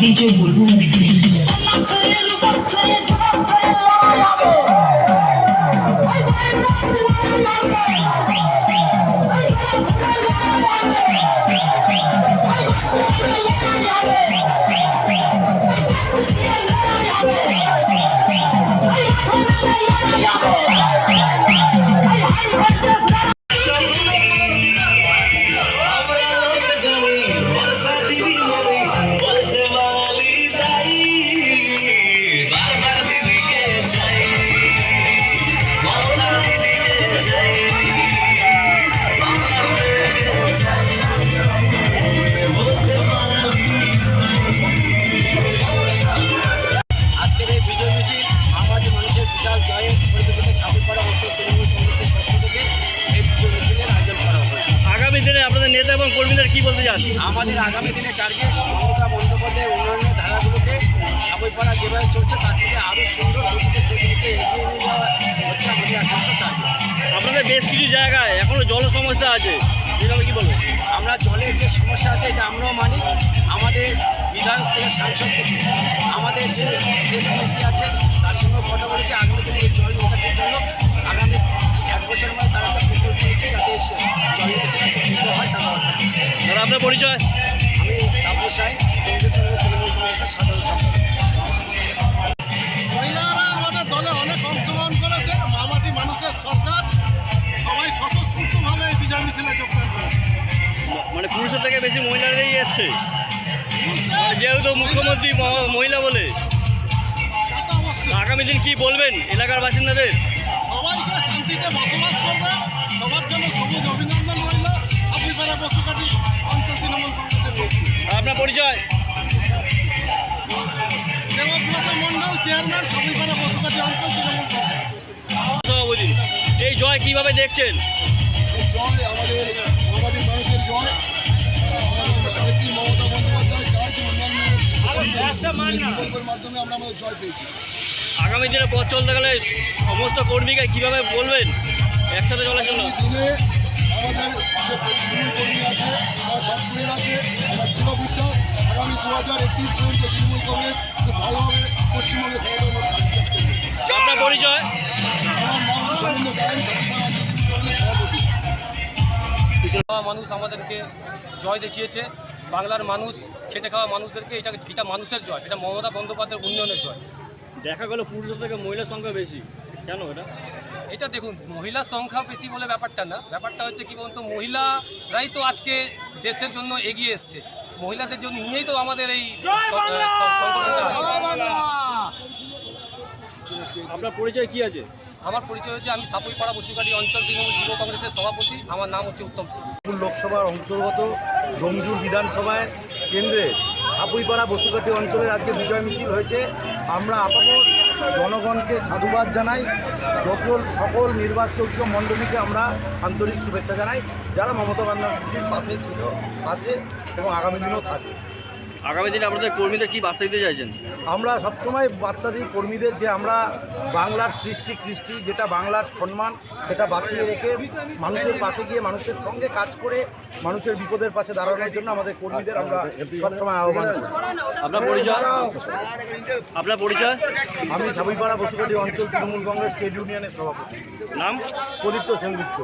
DJ Bulbul Mixing. দিনে আপনাদের নেতা এবং কর্মীদের কি বলতে চান? আমাদের আগামী দিনে টার্গেট মমতা বন্দ্যোপাধ্যায়ের উন্নয়নের ধারাগুলোকে সাবইপাড়া যেভাবে চলছে তার থেকে আরও সুন্দর গতিতে সেগুলিকে এগিয়ে নিয়ে যাওয়া হচ্ছে আমাদের একমাত্র টার্গেট আপনাদের বেশ কিছু জায়গায় এখনও জল সমস্যা আছে। এভাবে কি বলব আমরা জলের যে সমস্যা আছে এটা আমরাও মানি। আমাদের বিধায়ক থেকে সাংসদ থেকে আমাদের যে আছে তার সঙ্গে মহিলারা আমাদের দলে অনেক অংশগ্রহণ করেছে। মামাটি মানুষের সরকার। সবাই স্বতঃস্ফূর্তভাবে এই বিজয় মিছিলে যোগদান করেছে। মানে পুরুষের থেকে বেশি মহিলারাই এসছে? যেহেতু মুখ্যমন্ত্রী মহিলা বলে। আগামী দিন কি বলবেন এলাকার বাসিন্দাদের? সবাইকে শান্তিতে বসবাস করবে। সবার জন্য সবুজ অভিনন্দন আপনার পরিচয়? দেবব্রত চেয়ারম্যান ছাব্বিশারা বসুকাটি অঞ্চল তৃণমূল সভাপতি এই জয় কীভাবে দেখছেন? জয় আমাদের মামাটি মানুষের জয়। মমতা বন্দ্যোপাধ্যায় তার যে উন্নয়নের প্রকল্পের মাধ্যমে আমরা আমাদের জয় পেয়েছি। আগামী দিনে পথ চলতে গেলে সমস্ত কর্মীকে কীভাবে বলবেন? একসাথে চলার জন্য। আমাদের যে তৃণমূল কর্মী আছে তারা সক্রিয় আছে। আমরা দৃঢ় বিশ্বাস আগামী দু হাজার একত্রিশ পর্যন্ত তৃণমূল কংগ্রেস খুব ভালোভাবে পশ্চিমবঙ্গে কাজ করবে আপনার পরিচয়? আমার নাম সুরেন্দ্র গায়ন সভাপতি সভাপতি। খাওয়া মানুষ আমাদেরকে জয় দেখিয়েছে। বাংলার মানুষ খেটে খাওয়া মানুষদেরকে এটা এটা মানুষের জয় এটা মমতা বন্দ্যোপাধ্যায়ের উন্নয়নের জয়। দেখা গেল পুরুষের থেকে মহিলার সংখ্যা বেশি। কেন এটা? এটা দেখুন মহিলার সংখ্যা বেশি বলে ব্যাপারটা না। ব্যাপারটা হচ্ছে কি বলুন তো মহিলারাই তো আজকে দেশের জন্য এগিয়ে এসছে। মহিলাদের জন্য নিয়েই তো আমাদের এই আপনার পরিচয় কি আছে? আমার পরিচয় হচ্ছে আমি সাপুইপাড়া বসুকাটি অঞ্চল তৃণমূল যুব কংগ্রেসের সভাপতি। আমার নাম হচ্ছে উত্তম সিং। লোকসভার অন্তর্গত ডোমজুর বিধানসভায় কেন্দ্রে সাপুইপাড়া বসুকাটি অঞ্চলের আজকে বিজয় মিছিল হয়েছে। আমরা আপাতত জনগণকে সাধুবাদ জানাই, যত সকল নির্বাচক মণ্ডলীকে আমরা আন্তরিক শুভেচ্ছা জানাই, যারা মমতা বন্দ্যোপাধ্যায়ের পাশে ছিল, আছে এবং আগামী দিনেও থাকবে। আগামী দিনে আপনাদের কর্মীদের কি বার্তা দিতে চাইছেন? আমরা সবসময় বার্তা দিই কর্মীদের যে আমরা বাংলার সৃষ্টি কৃষ্টি যেটা বাংলার সম্মান সেটা বাঁচিয়ে রেখে মানুষের পাশে গিয়ে মানুষের সঙ্গে কাজ করে মানুষের বিপদের পাশে দাঁড়ানোর জন্য আমাদের কর্মীদের আমরা সবসময় আহ্বান আপনার পরিচয়? আপনার পরিচয়? আমি সাবুইপাড়া বসুকাটি অঞ্চল তৃণমূল কংগ্রেস ট্রেড ইউনিয়নের সভাপতি। নাম? প্রদীপ্ত সেনগুপ্ত।